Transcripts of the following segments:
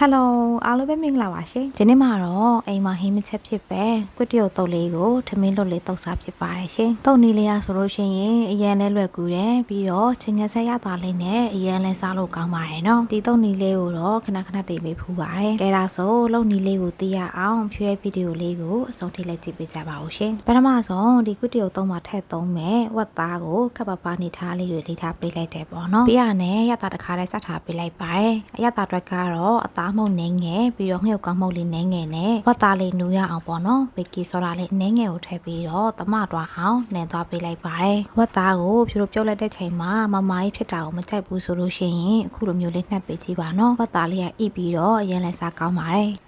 ဟယ်လိုအားလုံးပဲမင်္ဂလာပါရှင်ဒီနေ့မှာတော့အိမ်မှာဟင်းမချက်ဖြစ်ပဲကွတ်တရုတ်တုတ်လေးကိုထမင်းလွတ်လေးတုတ်စားဖြစ်ပါတယ်ရှင်တုတ်နီလေးရဆိုလို့ရှိရင်အရန်လဲလွယ်ကူတယ်ပြီးတော့ချင်းငယ်ဆက်ရတာလေးနဲ့အရန်လဲစားလို့ကောင်းပါတယ်နော်ဒီတုတ်နီလေးကိုတော့ခဏခဏတည်ပေးဖူးပါတယ်ကဲဒါဆိုလုံနီလေးကိုသိရအောင်ဖြွဲဗီဒီယိုလေးကိုအဆုံးထိလိုက်ကြည့်ပေးကြပါဦးရှင်ပထမဆုံးဒီကွတ်တရုတ်တုတ်မှာထည့်သုံးမယ်ဝက်သားကိုခပ်ပပနေထားလေးတွေလေးထားပေးလိုက်တယ်ပေါ့နော်ပြီးရနဲ့ရတာတစ်ခါတည်းစက်ထားပေးလိုက်ပါတယ်အရတာအတွက်ကတော့အသားမုံနေငယ်ပြီးတော့ငှက်ကောင်းမုံလေးနေငယ်နဲ့ဝတ်သားလေးနူရအောင်ပေါ့နော်ဘေကီဆိုဒါလေးနေငယ်ကိုထည့်ပြီးတော့တမတွားအောင်နှံသွားပေးလိုက်ပါတယ်ဝတ်သားကိုဖြိုးပြုတ်လိုက်တဲ့ချိန်မှာမမကြီးဖြစ်တာကိုမကြိုက်ဘူးဆိုလို့ရှိရင်အခုလိုမျိုးလေးနှက်ပေးကြည့်ပါနော်ဝတ်သားလေးကဣပြီးတော့အရင်လဲစားကောင်းပါတယ်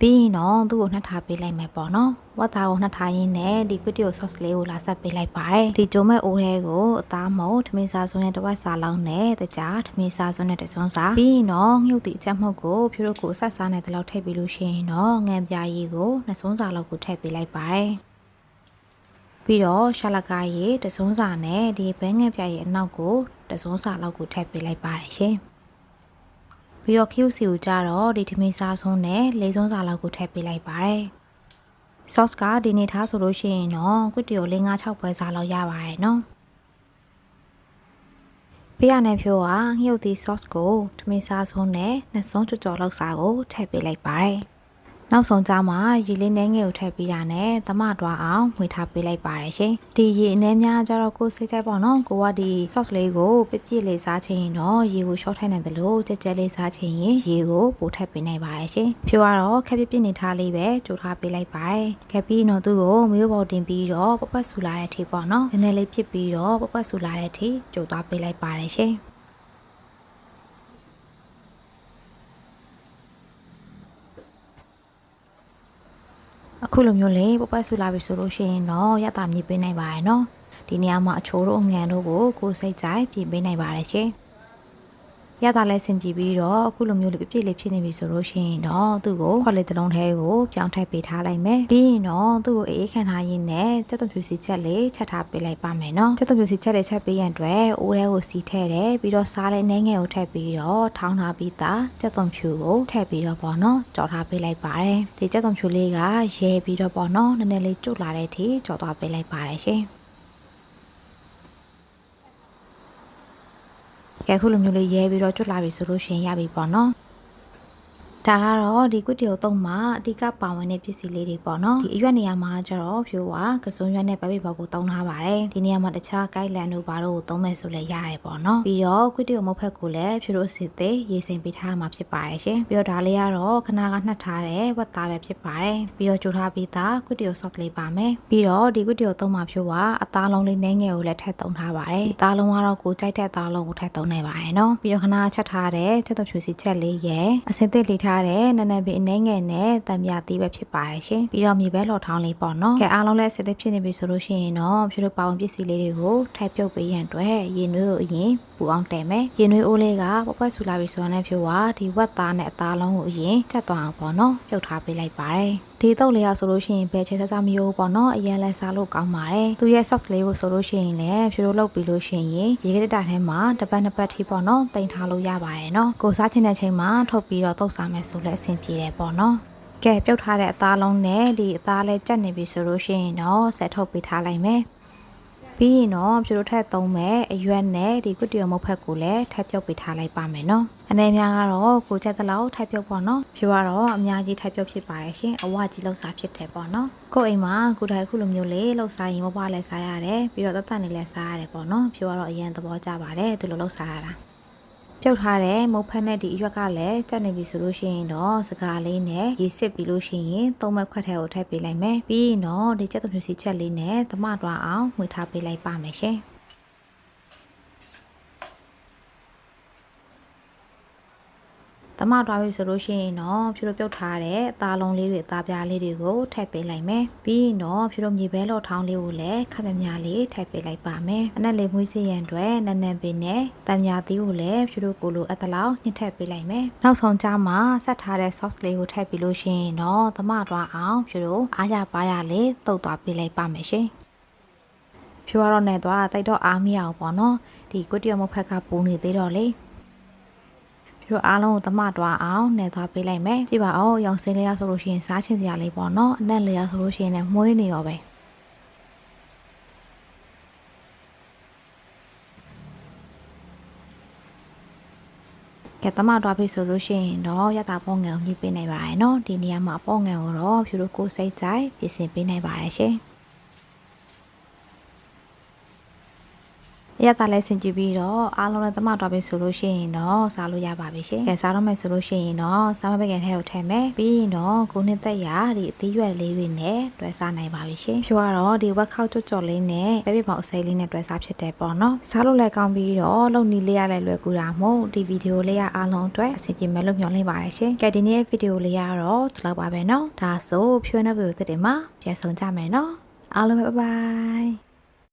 ပြီးရင်တော့သူ့ကိုနှက်ထားပေးလိုက်မယ်ပေါ့နော်ဝတ်သားကိုနှက်ထားရင်းနဲ့ဒီကွတီယိုဆော့စ်လေးကိုလာဆက်ပေးလိုက်ပါတယ်ဒီဂျုံမဲ့အိုးလေးကိုအသားမုံထမင်းစားစွန်းရဲ့တစ်ဝက်စားလောင်းနဲ့တကြားထမင်းစားစွန်းနဲ့တစွန်းစားပြီးရင်တော့ငှုတ်တီအချက်မှုတ်ကိုဖြိုးတို့ကိုဆက်စားနဲ့တလောက်ထည့်ပေးလို့ရှိရင်တော့ငံပြားရည်ကိုနှစ်စွန်းစားလောက်ကိုထည့်ပေးလိုက်ပါတယ်ပြီးတော့ရှာလကားရည်တစွန်းစာနဲ့ဒီဘဲငယ်ပြားရည်အနောက်ကိုတစွန်းစာလောက်ကိုထည့်ပေးလိုက်ပါတယ်ရှင် ပြီးတော့ QC ကိုကြတော့ဒီထမင်းစားစွန်းနဲ့လေးစွန်းစာလောက်ကိုထည့်ပေးလိုက်ပါတယ် sauce ကဒီနေ့ထားဆိုလို့ရှိရင်တော့ကွတီယို၄၅6ပွဲစားလောက်ရပါတယ်နော်ပေးရတဲ့ဖြိုးကငှုတ်သီး sauce ကိုထမင်းစားဆုံးနဲ့နှစ်စုံကြော်ကြော်လောက်စားကိုထည့်ပေးလိုက်ပါတယ် နောက်ဆုံးကြမှာရေလေးနှဲငယ်ကိုထည့်ပေးတာနဲ့တမတွားအောင်မှွေထားပေးလိုက်ပါတယ်ရှင်ဒီရေအနှဲများကြတော့ကိုစိတ်ကြိုက်ပေါ့နော်ကိုကဒီ sauce လေးကိုပြပြလေးစားချင်ရင်တော့ရေကို short ထိုက်နိုင်တယ်လို့ကြက်ကြက်လေးစားချင်ရင်ရေကိုပိုထည့်ပေးနိုင်ပါတယ်ရှင်ဖြိုးကတော့ခက်ပြပြနေထားလေးပဲကြိုထားပေးလိုက်ပါတယ်ခက်ပြီးတော့သူ့ကိုမျိုးပေါ်တင်ပြီးတော့ပပတ်ဆူလာတဲ့အထိပေါ့နော်နည်းနည်းလေးဖြစ်ပြီးတော့ပပတ်ဆူလာတဲ့အထိကြိုသွားပေးလိုက်ပါတယ်ရှင် အခုလိုမျိုးလေးပပတ်ဆူလာပြီဆိုလို့ရှိရင်တော့ရတာမြည်ပေးနိုင်ပါတယ်နော်ဒီနေရာမှာအချိုးတို့အငံတို့ကိုကိုယ်စိတ်ကြိုက်ပြင်ပေးနိုင်ပါတယ်ရှင် ရတာလဲဆင်ပြေပြီးတော့အခုလိုမျိုးလေးပြပြလေးဖြစ်နေပြီဆိုလို့ရှိရင်တော့သူ့ကိုခွက်လေးတစ်လုံးထဲကိုပြောင်းထည့်ပေးထားလိုက်မယ်ပြီးရင်တော့သူ့ကိုအေးခံထားရင်းနဲ့စက်သွန်ဖြူစီချက်လေးချက်ထားပေးလိုက်ပါမယ်နော်စက်သွန်ဖြူစီချက်လေးချက်ပေးရန်အတွက်အိုးထဲကိုစီထည့်တယ်ပြီးတော့စားလေးနှဲငယ်ကိုထည့်ပြီးတော့ထောင်းထားပြီးသားစက်သွန်ဖြူကိုထည့်ပြီးတော့ပေါ့နော်ကြော်ထားပေးလိုက်ပါတယ်ဒီစက်သွန်ဖြူလေးကရဲပြီးတော့ပေါ့နော်နည်းနည်းလေးကျွတ်လာတဲ့အထိကြော်သွားပေးလိုက်ပါတယ်ရှင် ကဲခုလိုမျိုးလေးရဲပြီးတော့ကျွတ်လာပြီဆိုလို့ရှိရင်ရပြီပေါ့နော် ဒါကတော့ဒီကွတီယိုသုံးမှာအဓိကပါဝင်တဲ့ပစ္စည်းလေးတွေပေါ့နော်ဒီအရွက်နေရာမှာကျတော့ဖြိုးကကစုံရွက်နဲ့ပပိဘောက်ကိုသုံးထားပါတယ်ဒီနေရာမှာတခြားကိုက်လန်တို့ဘာတို့ကိုသုံးမယ်ဆိုလည်းရတယ်ပေါ့နော်ပြီးတော့ကွတီယိုမုတ်ဖက်ကိုလည်းဖြိုးတို့စစ်သေးရေးစင်ပေးထားမှာဖြစ်ပါတယ်ရှင်ပြီးတော့ဒါလေးကတော့ခဏကနှက်ထားတဲ့ဝက်သားပဲဖြစ်ပါတယ်ပြီးတော့ကြိုထားပြီးသားကွတီယိုဆော့လေးပါမယ်ပြီးတော့ဒီကွတီယိုသုံးမှာဖြိုးကအသားလုံးလေးနှဲငယ်ကိုလည်းထည့်သုံးထားပါတယ်အသားလုံးကတော့ကိုကြိုက်တဲ့အသားလုံးကိုထည့်သုံးနေပါတယ်နော်ပြီးတော့ခဏချက်ထားတဲ့ချက်တော့ဖြူစီချက်လေးရဲ့အစင်သစ်လေးထားတဲ့နနပင်အနေငယ်နဲ့တံမြသီးပဲဖြစ်ပါတယ်ရှင်ပြီးတော့မြေပဲလော်ထောင်းလေးပေါ့နော်ကဲအားလုံးလည်းအစင်သစ်ဖြစ်နေပြီဆိုလို့ရှိရင်တော့ဖြူတို့ပါဝင်ပစ္စည်းလေးတွေကိုထိုက်ပြုတ်ပေးရန်အတွက်ရေနွေးကိုအရင်ပူအောင်တဲမယ်ရေနွေးအိုးလေးကပပွက်ဆူလာပြီဆိုတော့ဖြူကဒီဝက်သားနဲ့အသားလုံးကိုအရင်ချက်သွားအောင်ပေါ့နော်ပြုတ်ထားပေးလိုက်ပါတယ်ဒီတော့လေးရဆိုလို့ရှိရင်ဘယ်ချေဆဆမရိုးပေါ့နော်အရင်လဲစားလို့ကောင်းပါတယ်သူရဲ့ sauce လေးကိုဆိုလို့ရှိရင်လည်းဖြိုးလို့လုပ်ပြီးလို့ရှိရင်ရေကရတာထဲမှာတစ်ပတ်နှစ်ပတ်ထိပေါ့နော်တင်ထားလို့ရပါတယ်နော်ကိုစားချင်တဲ့ချိန်မှာထုတ်ပြီးတော့တုတ်စားမယ်ဆိုလည်းအဆင်ပြေတယ်ပေါ့နော်ကဲပြုတ်ထားတဲ့အသားလုံးနဲ့ဒီအသားလေးကြက်နေပြီဆိုလို့ရှိရင်တော့ဆက်ထုတ်ပေးထားလိုက်မယ် ပြီးရင်တော့ဖြိုးတို့ထက်သုံးမဲ့အရွက်နဲ့ဒီကွတီယမုတ်ဖက်ကိုလည်းထပ်ပြုတ်ပေးထားလိုက်ပါမယ်နော်အနေများကတော့ကိုချက်တလောက်ထိုက်ပြုတ်ပေါ့နော်ဖြိုကတော့အများကြီးထိုက်ပြုတ်ဖြစ်ပါတယ်ရှင်အဝကြီးလောက်စားဖြစ်တယ်ပေါ့နော်ကိုအိမ်မှာကိုထိုင်ခုလိုမျိုးလေးလောက်စားရင်မပွားလဲစားရတယ်ပြီးတော့တတ်တတ်နေလဲစားရတယ်ပေါ့နော်ဖြိုကတော့အရင်သဘောကျပါတယ်သူလိုလောက်စားရတာ ပြုတ်ထားတဲ့မုတ်ဖက်နဲ့ဒီအရွက်ကလည်းကြက်နေပြီဆိုလို့ရှိရင်တော့စကားလေးနဲ့ရေစစ်ပြီးလို့ရှိရင်သုံးမက်ခွက်ထဲကိုထည့်ပေးလိုက်မယ်ပြီးရင်တော့ဒီကြက်သွမျိုးစီချက်လေးနဲ့သမတွားအောင်မှွေထားပေးလိုက်ပါမယ်ရှင် တမတွားပြီဆိုလို့ရှိရင်တော့ဖြူတို့ပြုတ်ထားတဲ့အသားလုံးလေးတွေအသားပြားလေးတွေကိုထည့်ပေးလိုက်မယ်ပြီးရင်တော့ဖြူတို့မြေပဲလော်ထောင်းလေးကိုလည်းခပ်မြများလေးထည့်ပေးလိုက်ပါမယ်အနက်လေးမွေးစေရန်အတွက်နက်နက်ပင်နဲ့တံမြာသီးကိုလည်းဖြူတို့ကိုလိုအပ်သလောက်ညှစ်ထည့်ပေးလိုက်မယ်နောက်ဆုံးကြမှာဆက်ထားတဲ့ sauce လေးကိုထည့်ပြီးလို့ရှိရင်တော့တမတွားအောင်ဖြူတို့အားရပါရလေးတုတ်သွားပေးလိုက်ပါမယ်ရှင်ဖြူရတော့နေသွားတိုက်တော့အားမရအောင်ပေါ့နော်ဒီကွတီယမဖက်ကပူနေသေးတော့လေပြီး တော့အားလုံးကိုသမတွားအောင်နှဲသွားပေးလိုက်မယ်ကြည့်ပါဦးရောင်စင်းလေးရဆိုလို့ရှိရင်စားချင်စရာလေးပေါ့နော်အနက်လေးရဆိုလို့ရှိရင်လည်းမွေးနေရောပဲကဲတမတော့ပြီဆိုလို့ရှိရင်တော့ရတာပေါ့ငံကိုညှိပေးနိုင်ပါတယ်เนาะဒီနေရာမှာပေါ့ငံကိုတော့ဖြူလို့ကိုယ်စိတ်ကြိုက်ပြင်ဆင်ပေးနိုင်ပါတယ်ရှင် ရတာလည်းဆင်ကြည့်ပြီးတော့အားလုံးလည်းတမတော်ပြီဆိုလို့ရှိရင်တော့စားလို့ရပါပြီရှင်။ကဲစားတော့မယ်ဆိုလို့ရှိရင်တော့စားမပကံထဲကိုထည့်မယ်။ပြီးရင်တော့ကိုနှစ်သက်ရာဒီအသီးရွက်လေးတွေနဲ့တွဲစားနိုင်ပါပြီရှင်။ဖြိုးကတော့ဒီဝက်ခောက်ကြော့ကြော်လေးနဲ့ပဲပြပေါင်အစိမ်းလေးနဲ့တွဲစားဖြစ်တယ်ပေါ့နော်။စားလို့လည်းကောင်းပြီးတော့လုံနီလေးရလည်းလွယ်ကူတာမို့ဒီဗီဒီယိုလေးရအားလုံးအတွက်အဆင်ပြေမယ်လို့မျှော်လင့်ပါတယ်ရှင်။ကဲဒီနေ့ဗီဒီယိုလေးကတော့ဒီလောက်ပါပဲနော်။ဒါဆိုဖြိုးနေပြီကိုတက်တယ်မှာပြန်ဆောင်ကြမယ်နော်။အားလုံးပဲဘိုင်ဘိုင်